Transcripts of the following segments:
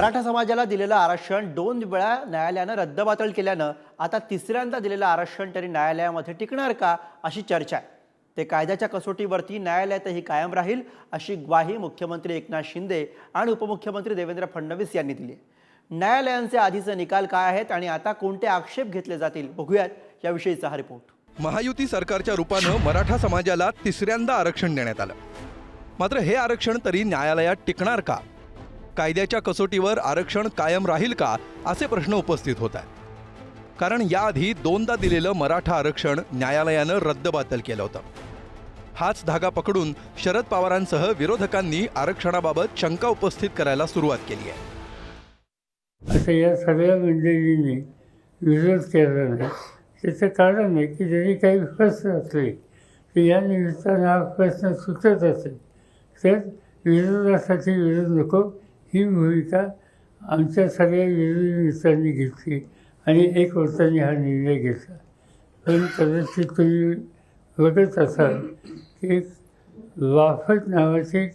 मराठा समाजाला दिलेलं आरक्षण दोन वेळा न्यायालयानं रद्दबातल केल्यानं आता तिसऱ्यांदा दिलेलं आरक्षण तरी न्यायालयामध्ये टिकणार का अशी चर्चा आहे. ते कायद्याच्या कसोटीवरती न्यायालयातही कायम राहील अशी ग्वाही मुख्यमंत्री एकनाथ शिंदे आणि उपमुख्यमंत्री देवेंद्र फडणवीस यांनी दिली न्यायालयांचे आधीचे निकाल काय आहेत आणि आता कोणते आक्षेप घेतले जातील बघूयात याविषयीचा हा रिपोर्ट. महायुती सरकारच्या रूपानं मराठा समाजाला तिसऱ्यांदा आरक्षण देण्यात आलं. मात्र हे आरक्षण तरी न्यायालयात टिकणार का? कायद्याच्या कसोटीवर आरक्षण कायम राहील का असे प्रश्न उपस्थित होत आहेत. कारण याआधी दोनदा दिलेलं मराठा आरक्षण न्यायालयानं रद्दबातल केलं होतं. हाच धागा पकडून शरद पवारांसह विरोधकांनी आरक्षणाबाबत शंका उपस्थित करायला सुरुवात केली आहे. असं या सगळ्या मंडळींनी विरोध केला नाही त्याचं कारण आहे की जरी काही प्रश्न असले तर या निमित्तानं हा प्रश्न सुटत असेल तर विरोधासाठी विरोध नको ही भूमिका आमच्या सगळ्या वेगवेगळ्या मित्रांनी घेतली आणि एक वर्षांनी हा निर्णय घेतला. पण कदाचित तुम्ही बघत असाल की एक नावाचे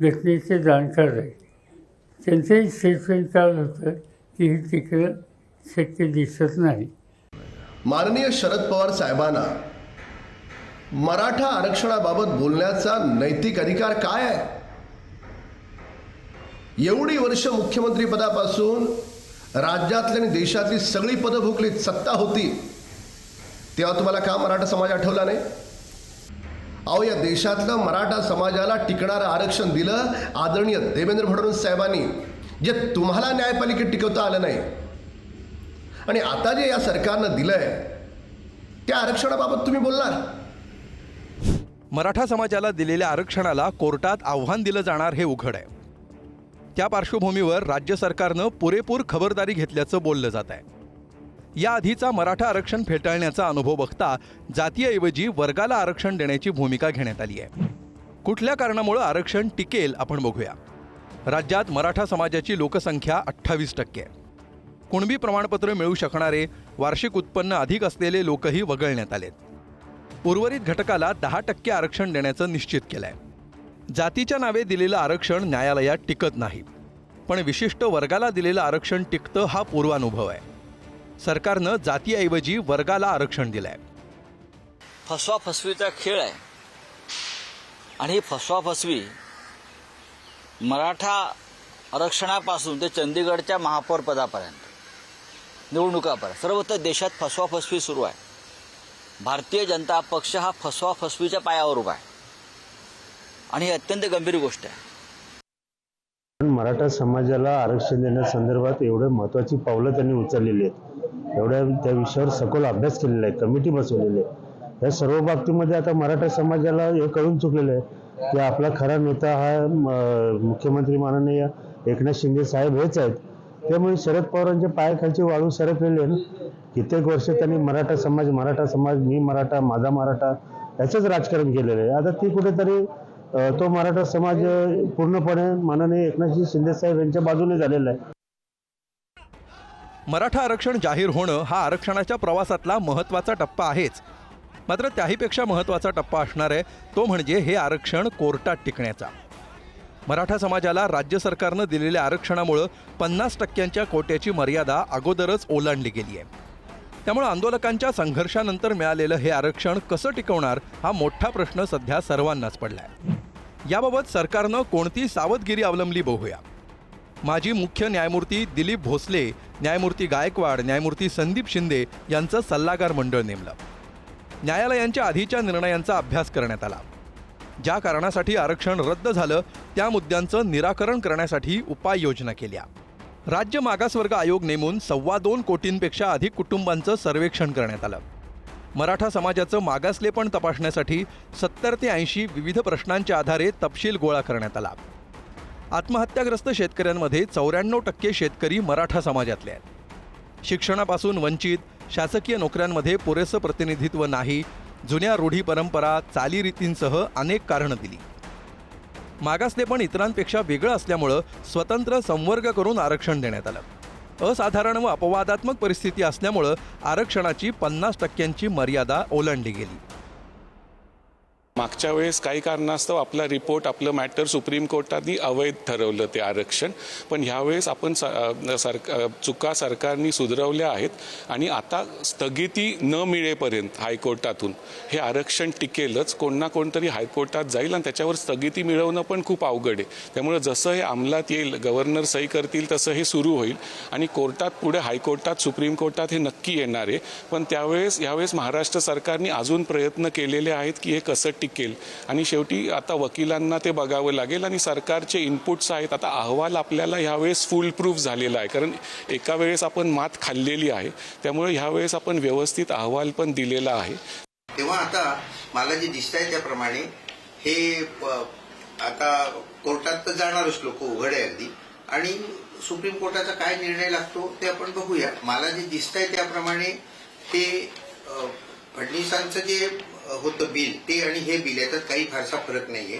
घटनेचे जाणकार आहे. त्यांचंही स्टेटमेंट काल होतं की हे तिकडं शक्य दिसत नाही. माननीय शरद पवार साहेबांना मराठा आरक्षणाबाबत बोलण्याचा नैतिक अधिकार काय आहे? एवढी वर्ष मुख्यमंत्री पदापासून राज्यातली आणि देशातली सगळी पदं भोगलीत सत्ता होती. तेव्हा तुम्हाला का मराठा समाज आठवला नाही? अहो या देशातलं मराठा समाजाला टिकणारं आरक्षण दिलं आदरणीय देवेंद्र फडणवीस साहेबांनी जे तुम्हाला न्यायपालिकेत टिकवता आलं नाही. आणि आता जे या सरकारनं दिलं आहे त्या आरक्षणाबाबत तुम्ही बोलणार? मराठा समाजाला दिलेल्या आरक्षणाला कोर्टात आव्हान दिलं जाणार हे उघड आहे. त्या पार्श्वभूमीवर राज्य सरकारनं पुरेपूर खबरदारी घेतल्याचं बोललं जात आहे. याआधीचा मराठा आरक्षण फेटाळण्याचा अनुभव बघता जातीऐवजी वर्गाला आरक्षण देण्याची भूमिका घेण्यात आली आहे. कुठल्या कारणामुळं आरक्षण टिकेल आपण बघूया. राज्यात मराठा समाजाची लोकसंख्या अठ्ठावीस टक्के. आहे कुणबी प्रमाणपत्र मिळू शकणारे वार्षिक उत्पन्न अधिक असलेले लोकही वगळण्यात आलेत. उर्वरित घटकाला दहा टक्के आरक्षण देण्याचं निश्चित केलं आहे जातीच्या नावे दिलेलं आरक्षण न्यायालयात टिकत नाही. पण विशिष्ट वर्गाला दिलेलं आरक्षण टिकतं हा पूर्वानुभव आहे. सरकारनं जातीऐवजी वर्गाला आरक्षण दिलंय. फसवा फसवीचा खेळ आहे. आणि ही फसवा फसवी मराठा आरक्षणापासून ते चंदीगडच्या महापौर पदापर्यंत निवडणुकापर्यंत सर्वत्र देशात फसवा फसवी सुरू आहे. भारतीय जनता पक्ष हा फसवा फसवीच्या पायावर उभा आहे. आणि ही अत्यंत गंभीर गोष्ट आहे. पण मराठा समाजाला आरक्षण देण्यासंदर्भात एवढे महत्त्वाची पावलं त्यांनी उचललेली आहेत. एवढ्या त्या विषयावर सखोल अभ्यास केलेला आहे कमिटी बसवलेली आहे. या सर्व बाबतीमध्ये आता मराठा समाजाला हे कळून चुकलेलं आहे की आपला खरा नेता हा मुख्यमंत्री माननीय एकनाथ शिंदे साहेब हेच आहेत. त्यामुळे शरद पवारांच्या पायाखालची वाळू सरकलेली आहे ना. कित्येक वर्ष त्यांनी मराठा समाज मराठा समाज मी मराठा माझा मराठा याचंच राजकारण केलेलं आहे. आता ती कुठेतरी तो मराठा समाज पूर्णपणे माननीय एकनाथजी शिंदे साहेब यांच्या बाजूने झालेला आहे. मराठा आरक्षण जाहीर होणं हा आरक्षणाच्या प्रवासातला महत्त्वाचा टप्पा आहेच. मात्र त्याहीपेक्षा महत्त्वाचा टप्पा असणार आहे तो म्हणजे हे आरक्षण कोर्टात टिकण्याचा. मराठा समाजाला राज्य सरकारनं दिलेल्या आरक्षणामुळं पन्नास टक्क्यांच्या कोट्याची मर्यादा अगोदरच ओलांडली गेली आहे. त्यामुळे आंदोलकांच्या संघर्षानंतर मिळालेलं हे आरक्षण कसं टिकवणार हा मोठा प्रश्न सध्या सर्वांनाच पडला आहे याबाबत सरकारनं कोणती सावधगिरी अवलंबली बघूया. माजी मुख्य न्यायमूर्ती दिलीप भोसले न्यायमूर्ती गायकवाड न्यायमूर्ती संदीप शिंदे यांचं सल्लागार मंडळ नेमलं. न्यायालयांच्या आधीच्या निर्णयांचा अभ्यास करण्यात आला. ज्या कारणासाठी आरक्षण रद्द झालं त्या मुद्द्यांचं निराकरण करण्यासाठी उपाययोजना केल्या. राज्य मागासवर्ग आयोग नेमून सव्वा दोन कोटींपेक्षा अधिक कुटुंबांचं सर्वेक्षण करण्यात आलं. मराठा समाजाचं मागासलेपण तपासण्यासाठी सत्तर ते ऐंशी विविध प्रश्नांच्या आधारे तपशील गोळा करण्यात आला. आत्महत्याग्रस्त शेतकऱ्यांमध्ये चौऱ्याण्णव टक्के शेतकरी मराठा समाजातले आहेत. शिक्षणापासून वंचित शासकीय नोकऱ्यांमध्ये पुरेसं प्रतिनिधित्व नाही जुन्या रूढी परंपरा चालीरीतींसह अनेक कारणं दिली. मागासले पण इतरांपेक्षा वेगळं असल्यामुळं स्वतंत्र संवर्ग करून आरक्षण देण्यात आलं. असाधारण व अपवादात्मक परिस्थिती असल्यामुळं आरक्षणाची पन्नास टक्क्यांची मर्यादा ओलांडली गेली. मागच्या वेळेस काही कारणास्तव आपला रिपोर्ट आपलं मॅटर सुप्रीम कोर्टाने अवैध ठरवलं ते आरक्षण. पण ह्यावेळेस आपण स- चुका सरकारने सुधरवल्या आहेत आणि आता स्थगिती न मिळेपर्यंत हायकोर्टातून हे आरक्षण टिकेलच. कोण ना कोणतरी हायकोर्टात जाईल आणि त्याच्यावर स्थगिती मिळवणं पण खूप अवघड आहे. त्यामुळे जसं हे अंमलात येईल गव्हर्नर सही करतील तसं हे सुरू होईल आणि कोर्टात पुढे हायकोर्टात सुप्रीम कोर्टात हे नक्की येणार आहे. पण त्यावेळेस यावेळेस महाराष्ट्र सरकारने अजून प्रयत्न केलेले आहेत की हे कसं टिकेल आणि शेवटी आता वकिलांना ते बघावं लागेल आणि सरकारचे इनपुट्स आहेत. आता अहवाल आपल्याला ह्यावेळेस फुल प्रूफ झालेला आहे. कारण एका वेळेस आपण मात खाल्लेली आहे. त्यामुळे ह्यावेळेस आपण व्यवस्थित अहवाल पण दिलेला आहे. तेव्हा आता मला जे दिसत आहे त्याप्रमाणे हे आता कोर्टात तर जाणारच लोक उघड आहे अगदी. आणि सुप्रीम कोर्टाचा काय निर्णय लागतो ते आपण बघूया. मला जे दिसत आहे त्याप्रमाणे ते फडणवीसांचं जे होतं बिल ते आणि हे बिल याच्यात काही फारसा फरक नाहीये.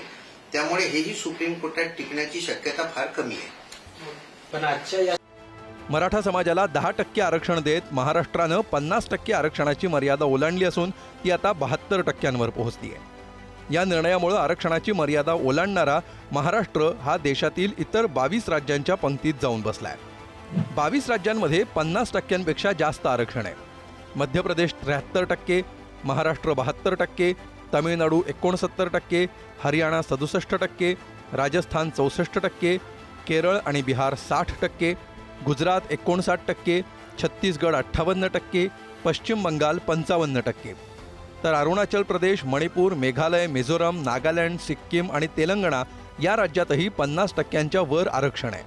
त्यामुळे हेही सुप्रीम कोर्टात टिकण्याची शक्यता फार कमी आहे. मराठा समाजाला दहा टक्के आरक्षण देत महाराष्ट्रानं पन्नास टक्के आरक्षणाची मर्यादा ओलांडली असून ती आता बहात्तर टक्क्यांवर पोहोचली आहे या निर्णयामुळे आरक्षणाची मर्यादा ओलांडणारा महाराष्ट्र हा देशातील इतर बावीस राज्यांच्या पंक्तीत जाऊन बसलाय. बावीस राज्यांमध्ये पन्नास टक्क्यांपेक्षा जास्त आरक्षण आहे. मध्य प्रदेश त्र्याहत्तर टक्के महाराष्ट्र बहात्तर टक्के तमिळनाडू एकोणसत्तर टक्के हरियाणा सदुसष्ट टक्के राजस्थान चौसष्ट टक्के केरळ आणि बिहार साठ टक्के गुजरात एकोणसाठ टक्के छत्तीसगड अठ्ठावन्न टक्के पश्चिम बंगाल पंचावन्न टक्के. तर अरुणाचल प्रदेश मणिपूर मेघालय मिझोरम नागालँड सिक्कीम आणि तेलंगणा या राज्यातही पन्नास टक्क्यांच्या वर आरक्षण आहे.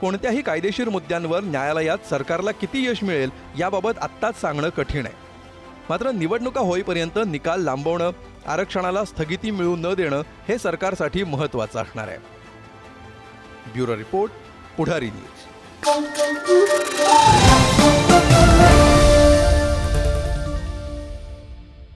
कोणत्याही कायदेशीर मुद्द्यांवर न्यायालयात सरकारला किती यश मिळेल याबाबत आत्ताच सांगणं कठीण आहे. मात्र निवडणुका होईपर्यंत निकाल लांबवणं आरक्षणाला स्थगिती मिळू न देणं हे सरकारसाठी महत्वाचं असणार आहे. Bureau report Pudhari news.